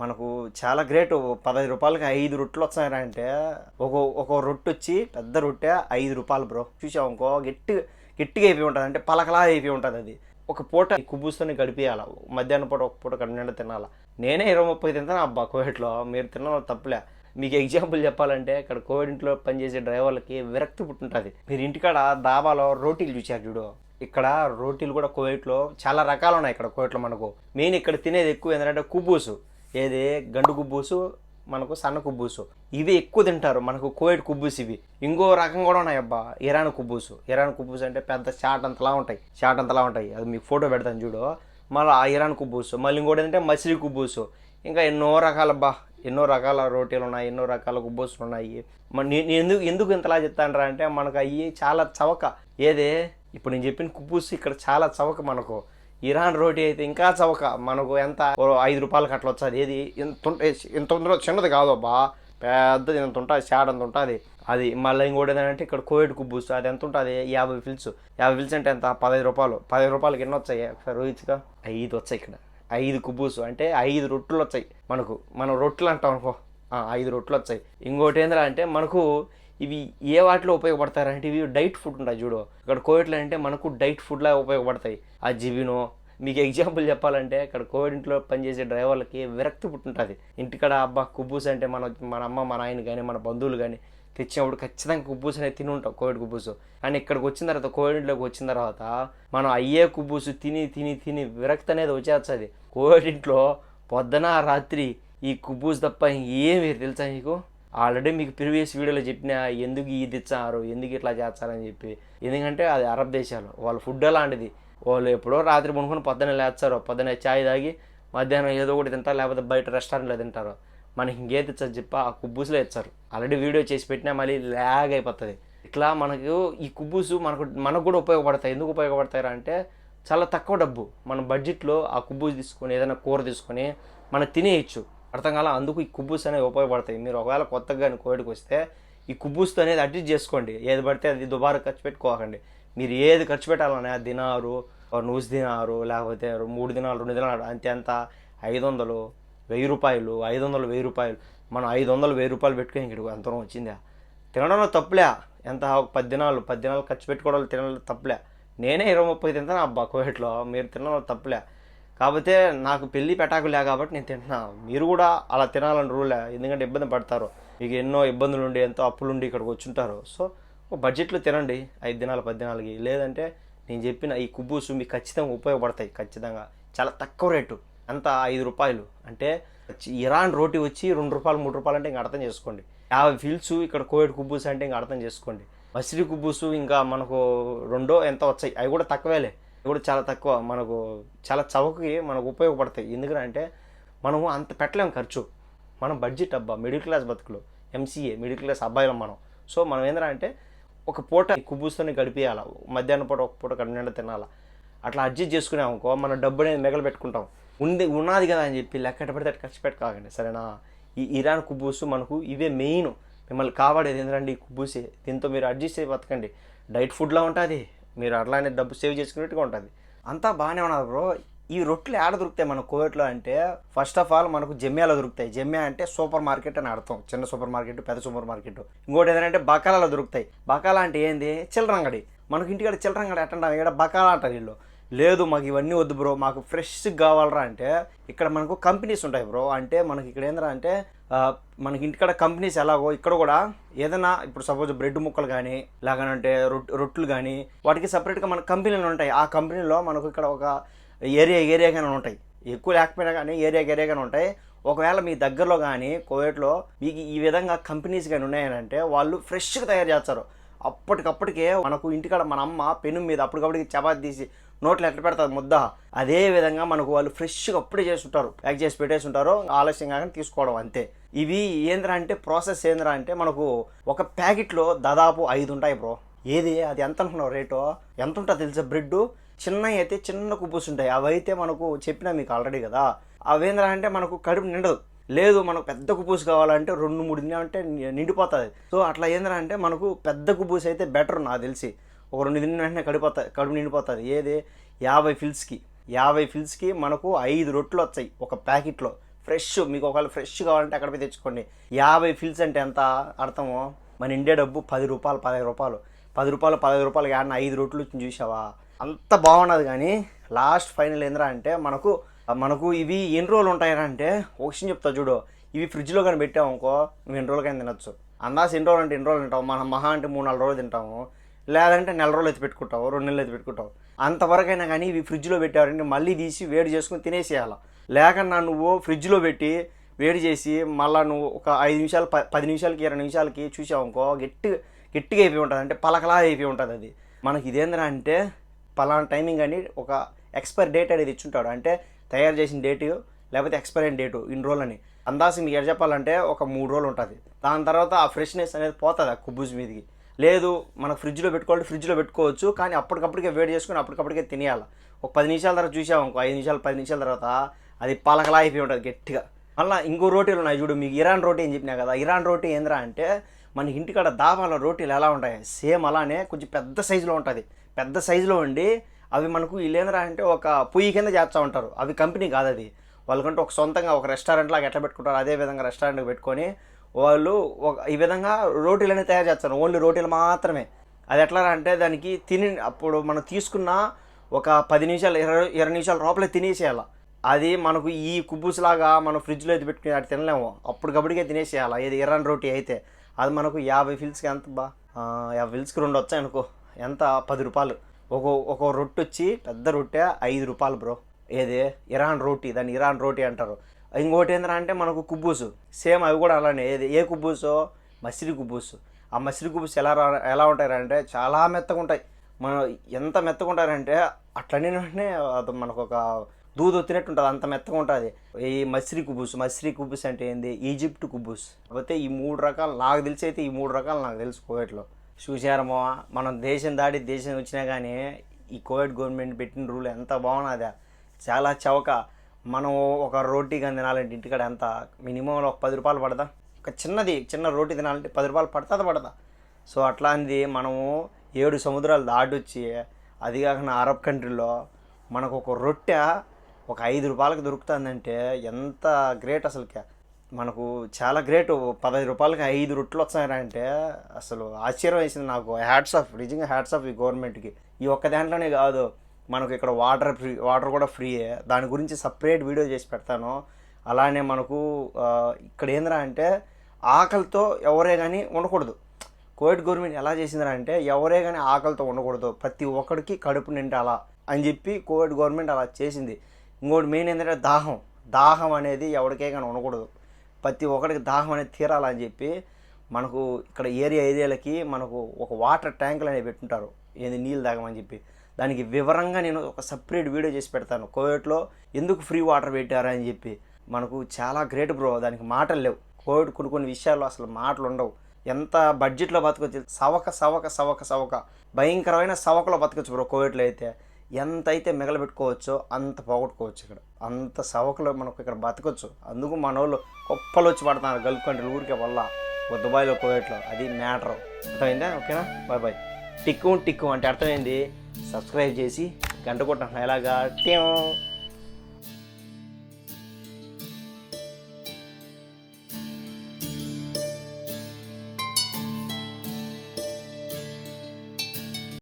మనకు చాలా గ్రేట్. పదహైదు రూపాయలకి ఐదు రొట్టెలు వస్తున్నాయంటే ఒక ఒక రొట్టె వచ్చి పెద్ద రొట్టె ఐదు రూపాయలు బ్రో. చూసావు ఇంకో గట్టి గట్టిగా అయిపోయి ఉంటుంది. అంటే పలకలా అయిపోయి ఉంటుంది అది. ఒక పూట ఈ గడిపేయాల గడిపియాల? మధ్యాహ్నం పూట ఒక పూట కడుపు తినాలా? నేనే ఇరవై ముప్పై తింటాను? అబ్బా కోవిడ్లో మీరు తినడం తప్పులే. మీకు ఎగ్జాంపుల్ చెప్పాలంటే ఇక్కడ కోవిడ్ ఇంట్లో పనిచేసే డ్రైవర్లకి విరక్తి పుట్టుంటుంది. మీరు ఇంటికాడ దాబాలో రోటీలు చూసారు చూడు. ఇక్కడ రోటీలు కూడా కోవిడ్లో చాలా రకాలు ఉన్నాయి ఇక్కడ కోవిడ్లో మనకు. మెయిన్ ఇక్కడ తినేది ఎక్కువ ఏంటంటే కుబ్బూసు ఏది? గండు కుబ్బూసు మనకు సన్న కుబ్బూసు. ఇవి ఎక్కువ తింటారు. మనకు కోవిడ్ కుబ్బూస్ ఇవి. ఇంకో రకం కూడా ఉన్నాయి అబ్బా ఇరాన్ కుబ్బూసు. ఇరాన్ కుబ్బూస్ అంటే పెద్ద చాట్ అంతలా ఉంటాయి. చాట్ అంతలా ఉంటాయి. అది మీకు ఫోటో పెడతాను చూడు. మళ్ళీ ఆ ఇరాన్ కుబ్బూసు. మళ్ళీ ఇంకోటి ఏంటంటే మసిలి కుబ్బూసు. ఇంకా ఎన్నో రకాల బా ఎన్నో రకాల రోటీలు ఉన్నాయి. ఎన్నో రకాల కుబ్బూసులు ఉన్నాయి. నేను ఎందుకు ఎందుకు ఇంతలా చెప్తానరా అంటే మనకు అవి చాలా చవక. ఏదే? ఇప్పుడు నేను చెప్పిన కుబ్బూసు ఇక్కడ చాలా చవక మనకు. ఇరాన్ రోటీ అయితే ఇంకా చవక. మనకు ఎంత? ఐదు రూపాయలకి అట్లా వచ్చేది ఏది? ఇంత ఇంత తొందరగా చిన్నది కాదు అబ్బా. పెద్దది ఎంత ఉంటుంది? షాడ్ అంత ఉంటుంది. అది మళ్ళీ ఇంకోటి ఏంటంటే ఇక్కడ కోవిడ్ కుబ్బూస్ అది ఎంత ఉంటుంది? యాభై ఫిల్స్ యాభై ఫిల్స్ అంటే ఎంత? పదహైదు రూపాయలు. పదహైదు రూపాయలకి ఎన్ని వచ్చాయి? ఒకసారి ఐదు వచ్చాయి ఇక్కడ. ఐదు కుబ్బూస్ అంటే ఐదు రొట్టెలు వచ్చాయి మనకు. మనం రొట్టెలు అంటాం అనుకో. ఐదు రొట్టెలు వచ్చాయి. ఇంకోటి ఏంద్రా అంటే మనకు ఇవి ఏ వాటిలో ఉపయోగపడతారంటే ఇవి డైట్ ఫుడ్ ఉంటాయి చూడు. ఇక్కడ కోవిడ్లో అంటే మనకు డైట్ ఫుడ్లా ఉపయోగపడతాయి. ఆ జిబినో మీకు ఎగ్జాంపుల్ చెప్పాలంటే ఇక్కడ కోవిడ్ ఇంట్లో పనిచేసే డ్రైవర్లకి విరక్తి పుట్టుంటుంది. ఇంటికాడ అబ్బా కుబ్బూస్ అంటే మన మన అమ్మ మన ఆయన కానీ మన బంధువులు కానీ తెచ్చినప్పుడు ఖచ్చితంగా కుబ్బూస్ అనేది తిని ఉంటాం కోవిడ్ కుబ్బూసు. కానీ ఇక్కడికి వచ్చిన తర్వాత కోవిడ్లోకి వచ్చిన తర్వాత మనం అయ్యే కుబ్బూసు తిని తిని తిని విరక్తి అనేది వచ్చేస్తుంది. కోవిడ్ ఇంట్లో పొద్దున రాత్రి ఈ కుబ్బూస్ తప్ప ఏమి తెలుసా నీకు ఆల్రెడీ మీకు ప్రీవియస్ వీడియోలో చెప్పిన ఎందుకు ఇది ఇచ్చారు ఎందుకు ఇట్లా చేస్తారని చెప్పి. ఎందుకంటే అది అరబ్ దేశాలు వాళ్ళ ఫుడ్ అలాంటిది. వాళ్ళు ఎప్పుడో రాత్రి పడుకొని పొద్దున్న లేస్తారు. పొద్దున్న చాయ్ తాగి మధ్యాహ్నం ఏదో ఒకటి తింటారు లేకపోతే బయట రెస్టారెంట్లో తింటారు. మనకి ఇంకేది ఇచ్చారు చెప్పి? ఆ కుబ్బూసులో ఇచ్చారు ఆల్రెడీ వీడియో చేసి పెట్టినా మళ్ళీ ల్యాగ్ అయిపోతుంది. ఇట్లా మనకు ఈ కుబ్బూసు మనకు మనకు కూడా ఉపయోగపడతాయి. ఎందుకు ఉపయోగపడతాయి అంటే చాలా తక్కువ డబ్బు మన బడ్జెట్లో ఆ కుబ్బూసు తీసుకొని ఏదైనా కూర తీసుకొని మనం తినేయచ్చు. అర్థం కాల? అందుకు ఈ కుబ్బూస్ అనేవి ఉపయోగపడతాయి. మీరు ఒకవేళ కొత్తగా కానీ కోవిడ్కి వస్తే ఈ కుబ్బూస్తో అనేది అడ్జస్ట్ చేసుకోండి. ఏది పడితే అది దుబారా ఖర్చు పెట్టుకోకండి. మీరు ఏది ఖర్చు పెట్టాలన్నా దినారు నూసి దినారు లేకపోతే మూడు దినాలు రెండు దినాలు అంతే అంత ఐదు వందలు వెయ్యి రూపాయలు ఐదు వందలు వెయ్యి రూపాయలు. మనం ఐదు వందలు వెయ్యి రూపాయలు పెట్టుకుని ఇక్కడ ఎంత వచ్చిందా? తినడంలో తప్పులే. ఎంత ఒక పది దినాలు పది దినాలు ఖర్చు పెట్టుకోవడం తినడంలో తప్పులే. నేనే ఇరవై ముప్పై తింటాను అబ్బా కోవిడ్లో మీరు తినడంలో తప్పులే. కాకపోతే నాకు పెళ్ళి పెటాకులే కాబట్టి నేను తింటున్నా. మీరు కూడా అలా తినాలని రూలే. ఎందుకంటే ఇబ్బంది పడతారు. మీకు ఎన్నో ఇబ్బందులు ఉండి ఎంతో అప్పులుండి ఇక్కడికి వచ్చుంటారు. సో బడ్జెట్లో తినండి. ఐదు దినాలు పది దినాలకి. లేదంటే నేను చెప్పిన ఈ కుబ్బూసు మీకు ఖచ్చితంగా ఉపయోగపడతాయి ఖచ్చితంగా. చాలా తక్కువ రేటు. అంత ఐదు రూపాయలు. అంటే ఇరాన్ రోటీ వచ్చి రెండు రూపాయలు మూడు రూపాయలు అంటే ఇంకా అర్థం చేసుకోండి. యాభై ఫీల్స్ ఇక్కడ కోవిడ్ కుబ్బూస్ అంటే ఇంకా అర్థం చేసుకోండి. మసిరి కుబ్బూసు ఇంకా మనకు రెండో ఎంత వచ్చాయి? అవి కూడా తక్కువేలే. అవి కూడా చాలా తక్కువ. మనకు చాలా చవకకి మనకు ఉపయోగపడతాయి. ఎందుకంటే మనము అంత పెట్టలేము ఖర్చు. మనం బడ్జెట్ అబ్బా మిడిల్ క్లాస్ బతుకులు. ఎంసీఏ మిడిల్ క్లాస్ అబ్బాయిలం మనం. సో మనం ఏంటంటే ఒక పూట కుబూస్తోనే కుబ్బూస్తోనే గడిపియాల? మధ్యాహ్నం పూట ఒక పూట కడుపు తినాలి? అట్లా అడ్జస్ట్ చేసుకున్నాం అనుకో మన డబ్బు అనేది మిగల పెట్టుకుంటాం. ఉంది ఉన్నది కదా అని చెప్పి లెక్క పెడితే అటు ఖర్చు పెట్టుకోకండి సరేనా? ఈ ఇరాన్ కుబూసు మనకు ఇవే మెయిన్ మిమ్మల్ని కాపాడేది ఏంటంటే ఈ కుబ్బూసే దీంతో మీరు అడ్జస్ట్ చేసి బతకండి. డైట్ ఫుడ్లో ఉంటుంది. మీరు అట్లానే డబ్బు సేవ్ చేసుకునేట్టుగా ఉంటుంది. అంతా బాగానే ఉన్నది బ్రో. ఈ రొట్టెలు ఏడ దొరుకుతాయి మన కోవిడ్లో అంటే ఫస్ట్ ఆఫ్ ఆల్ మనకు జమ్యాలో దొరుకుతాయి. జమ్యా అంటే సూపర్ మార్కెట్ అని అర్థం. చిన్న సూపర్ మార్కెట్ పెద్ద సూపర్ మార్కెట్. ఇంకోటి ఏంటంటే బకాలాలో దొరుకుతాయి. బకాలా అంటే ఏంది? చిల్లరంగడి. మనకు ఇంటికాడ చిల్లరంగడి ఎట్టంటాం ఇక్కడ బకాలా అంటారు వీళ్ళు. లేదు మాకు ఇవన్నీ వద్దు బ్రో. మాకు ఫ్రెష్ కావాలరా అంటే ఇక్కడ మనకు కంపెనీస్ ఉంటాయి బ్రో. అంటే మనకి ఇక్కడ ఏంద్రా అంటే మనకి ఇంటికాడ కంపెనీస్ ఎలాగో ఇక్కడ కూడా ఏదైనా ఇప్పుడు సపోజ్ బ్రెడ్ ముక్కలు కానీ లేకనంటే రొట్ రొట్టెలు కానీ వాటికి సపరేట్గా మన కంపెనీలు ఉంటాయి. ఆ కంపెనీలో మనకు ఇక్కడ ఒక ఏరియా ఏరియాగానే ఉంటాయి. ఎక్కువ లేకపోయినా కానీ ఏరియా ఏరియాగానే ఉంటాయి. ఒకవేళ మీ దగ్గరలో కానీ కోవిడ్లో మీకు ఈ విధంగా కంపెనీస్ కానీ ఉన్నాయనంటే వాళ్ళు ఫ్రెష్గా తయారు చేస్తారు. అప్పటికప్పటికే మనకు ఇంటికాడ మన అమ్మ పెను మీద అప్పటికప్పటికి చపాతి తీసి నోట్లో ఎట్లా పెడతారు ముద్ద? అదే విధంగా మనకు వాళ్ళు ఫ్రెష్గా అప్పుడే చేస్తుంటారు ప్యాక్ చేసి పెట్టేసి ఉంటారు. ఆలస్యంగా కానీ తీసుకోవడం అంతే. ఇవి ఏంద్రా అంటే ప్రాసెస్ ఏంద్రా అంటే మనకు ఒక ప్యాకెట్లో దాదాపు ఐదు ఉంటాయి బ్రో. ఏది? అది ఎంత అనుకున్నావు రేటు? ఎంత ఉంటుంది తెలుసా బ్రెడ్ చిన్నవి అయితే చిన్న కుబ్బుస్ ఉంటాయి అవైతే మనకు చెప్పినా మీకు ఆల్రెడీ కదా. అవేంద్రా అంటే మనకు కడుపు నిండదు. లేదు మనకు పెద్ద కుబ్బూస్ కావాలంటే రెండు మూడు దినాలు అంటే నిండిపోతుంది. సో అట్లా ఏంద్రా అంటే మనకు పెద్ద కుబ్బూస్ అయితే బెటర్ నాకు తెలిసి. ఒక రెండు దిన వెంటనే కడిపోతుంది కడుపు నిండిపోతుంది. ఏది? యాభై ఫిల్స్కి. యాభై ఫిల్స్కి మనకు ఐదు రొట్టెలు వచ్చాయి ఒక ప్యాకెట్లో. ఫ్రెష్ మీకు ఒకవేళ ఫ్రెష్ కావాలంటే అక్కడ పోయి తెచ్చుకోండి. యాభై ఫిల్స్ అంటే ఎంత అర్థమో? మన ఇండియా డబ్బు పది రూపాయలు పదహైదు రూపాయలు. పది రూపాయలు పదహైదు రూపాయలు కానీ ఐదు రొట్లు వచ్చి చూసావా? అంత బాగున్నది కానీ లాస్ట్ ఫైనల్ ఏంద్రా అంటే మనకు మనకు ఇవి ఎన్ని రోజులు ఉంటాయరా అంటే ఒక విషయం చెప్తా చూడు. ఇవి ఫ్రిడ్జ్లో కానీ పెట్టామనుకో నువ్వు ఎన్ని రోజులకైనా తినొచ్చు. అందాస్ ఎన్ని రోజులు అంటే ఎన్ని రోజులు తింటావు? మనం మహా అంటే మూడు నాలుగు రోజులు తింటాము. లేదంటే నెల రోజులు అయితే పెట్టుకుంటావు రెండు నెలలు అయితే పెట్టుకుంటావు. అంతవరకైనా కానీ ఇవి ఫ్రిడ్జ్లో పెట్టారంటే మళ్ళీ తీసి వేడి చేసుకుని తినేసేయాలి. లేకన్నా నువ్వు ఫ్రిడ్జ్లో పెట్టి వేడి చేసి మళ్ళీ నువ్వు ఒక ఐదు నిమిషాలు పది నిమిషాలకి ఇరవై నిమిషాలకి చూసావు అనుకో గట్టి గట్టిగా అయిపోయి ఉంటుంది. అంటే పలకలా అయిపోయి ఉంటుంది అది. మనకి ఇదేంద్రా అంటే పలానా టైమింగ్ అని ఒక ఎక్స్పైర్ డేట్ అనేది ఇచ్చుంటాడు. అంటే తయారు చేసిన డేటు లేకపోతే ఎక్స్పైర్ అయిన డేటు ఇన్ని రోజులని. అందాసి మీకు ఎక్కడ చెప్పాలంటే ఒక మూడు రోజులు ఉంటుంది. దాని తర్వాత ఆ ఫ్రెష్నెస్ అనేది పోతుంది ఆ కుబ్బుజ్ మీదకి. లేదు మనకు ఫ్రిడ్జ్లో పెట్టుకోవాలి ఫ్రిడ్జ్లో పెట్టుకోవచ్చు కానీ అప్పటికప్పటికే వేడి చేసుకుని అప్పటికప్పటికే తినేయాలి. ఒక పది నిమిషాల తర్వాత చూసాము ఇంకో ఐదు నిమిషాలు పది నిమిషాల తర్వాత అది పలకలా అయిపోయి ఉంటుంది గట్టిగా. మళ్ళీ ఇంకో రోటీలు ఉన్నాయి చూడు మీకు ఇరాన్ రోటీ అని చెప్పినా కదా ఇరాన్ రోటీ ఏంద్రా అంటే మన ఇంటికాడ దాబాల రోటీలు ఎలా ఉంటాయి సేమ్ అలానే కొంచెం పెద్ద సైజులో ఉంటుంది. పెద్ద సైజులో ఉండి అవి మనకు వీళ్ళేంద్రా అంటే ఒక పొయ్యి కింద చేస్తూ ఉంటారు. అవి కంపెనీ కాదు అది. వాళ్ళకంటే ఒక సొంతంగా ఒక రెస్టారెంట్ లాగా ఎట్లా పెట్టుకుంటారు అదే విధంగా రెస్టారెంట్ పెట్టుకొని వాళ్ళు ఒక ఈ విధంగా రోటీలు అనేది తయారు చేస్తారు. ఓన్లీ రోటీలు మాత్రమే. అది ఎట్లా అంటే దానికి తిని అప్పుడు మనం తీసుకున్న ఒక పది నిమిషాలు ఇరవై ఇరవై నిమిషాల లోపలే తినేసేయాలి. అది మనకు ఈ కుబ్బూస్ లాగా మనం ఫ్రిడ్జ్లో అయితే పెట్టుకుని అటు తినలేము. అప్పటికప్పటికే తినేసేయాలి. ఇది ఇరాన్ రోటీ అయితే. అది మనకు యాభై ఫిల్స్కి ఎంత బా? యాభై ఫిల్స్కి రెండు వచ్చాయి అనుకో ఎంత? పది రూపాయలు. ఒక ఒక రొట్టె వచ్చి పెద్ద రొట్టె ఐదు రూపాయలు బ్రో. ఏది? ఇరాన్ రోటీ. దాన్ని ఇరాన్ రోటీ అంటారు. ఇంకోటి ఏంటంటే అంటే మనకు కుబ్బూసు. సేమ్ అవి కూడా అలానే. ఏది? ఏ కుబ్బూసో? మసిరి కుబ్బూసు. ఆ మసిరి కుబ్బూసు ఎలా రా- ఎలా ఉంటారంటే చాలా మెత్తగా ఉంటాయి. మనం ఎంత మెత్తగా ఉంటారంటే అట్లనే వెంటనే అది మనకు ఒక దూదు వచ్చినట్టు ఉంటుంది. అంత మెత్తగా ఉంటుంది. ఈ మసిరి కుబ్బూస్. మసిరి కుబ్బూస్ అంటే ఏంది? ఈజిప్ట్ కుబ్బూస్. కాకపోతే ఈ మూడు రకాలు నాకు తెలిసి అయితే ఈ మూడు రకాలు నాకు తెలుసు కోవిడ్లో చూసారమో మనం దేశం దాటి దేశం వచ్చినా కానీ ఈ కోవిడ్ గవర్నమెంట్ పెట్టిన రూల్ ఎంత బాగున్నదా చాలా చవక. మనం ఒక రోటీ కానీ తినాలంటే ఇంటికాడ ఎంత? మినిమం ఒక పది రూపాయలు పడదా? ఒక చిన్నది చిన్న రోటీ తినాలంటే పది రూపాయలు పడుతుందా పడదా? సో అట్లాంటిది మనము ఏడు సముద్రాలు దాటొచ్చి అది కాకుండా అరబ్ కంట్రీలో మనకు ఒక రొట్టె ఒక ఐదు రూపాయలకు దొరుకుతుందంటే ఎంత గ్రేట్ అసలుకే. మనకు చాలా గ్రేట్. పదహైదు రూపాయలకి ఐదు రొట్టెలు వస్తాయంటే అసలు ఆశ్చర్యం వేసింది నాకు. హ్యాట్స్ ఆఫ్ నిజంగా హ్యాట్స్ ఆఫ్ ఈ గవర్నమెంట్కి. ఈ ఒక్క దాంట్లోనే కాదు మనకు ఇక్కడ వాటర్ ఫ్రీ వాటర్ కూడా ఫ్రీయే దాని గురించి సపరేట్ వీడియో చేసి పెడతాను. అలానే మనకు ఇక్కడ ఏంద్రా అంటే ఆకలితో ఎవరే కానీ ఉండకూడదు. కోవిడ్ గవర్నమెంట్ ఎలా చేసిందిరా అంటే ఎవరే కానీ ఆకలితో ఉండకూడదు. ప్రతి ఒక్కడికి కడుపు నిండాలా అని చెప్పి కోవిడ్ గవర్నమెంట్ అలా చేసింది. ఇంకోటి మెయిన్ ఏంటంటే దాహం. దాహం అనేది ఎవరికే కానీ ఉండకూడదు. ప్రతి ఒక్కడికి దాహం అనేది తీరాలని చెప్పి మనకు ఇక్కడ ఏరియా ఏరియాలకి మనకు ఒక వాటర్ ట్యాంకులు అనేవి పెట్టుంటారు. ఏది నీళ్ళు తాగమని చెప్పి. దానికి వివరంగా నేను ఒక సపరేట్ వీడియో చేసి పెడతాను. కోవిడ్లో ఎందుకు ఫ్రీ వాటర్ పెట్టారు అని చెప్పి. మనకు చాలా గ్రేట్ బ్రో దానికి మాటలు లేవు. కోవిడ్ కొన్ని కొన్ని విషయాల్లో అసలు మాటలు ఉండవు. ఎంత బడ్జెట్లో బతకొచ్చు సవక సవక సవక సవక. భయంకరమైన సవకలో బతకొచ్చు బ్రో కోవిడ్లో అయితే. ఎంత అయితే మిగలబెట్టుకోవచ్చో అంత పోగొట్టుకోవచ్చు ఇక్కడ. అంత సవకలో మనకు ఇక్కడ బతకచ్చు. అందుకు మన వాళ్ళు కుప్పలు వచ్చి పడుతున్నారు గల్ఫ్ కంట్రీలు. ఊరికే వల్ల. దుబాయ్లో కోవిడ్లో అది మ్యాటర్. అర్థమైందా? ఓకేనా? Bye bye. టిక్కు టిక్కు అంటే అర్థమైంది. సబ్స్క్రైబ్ చేసి గంట కొట్టడం. ఎలాగా? టీ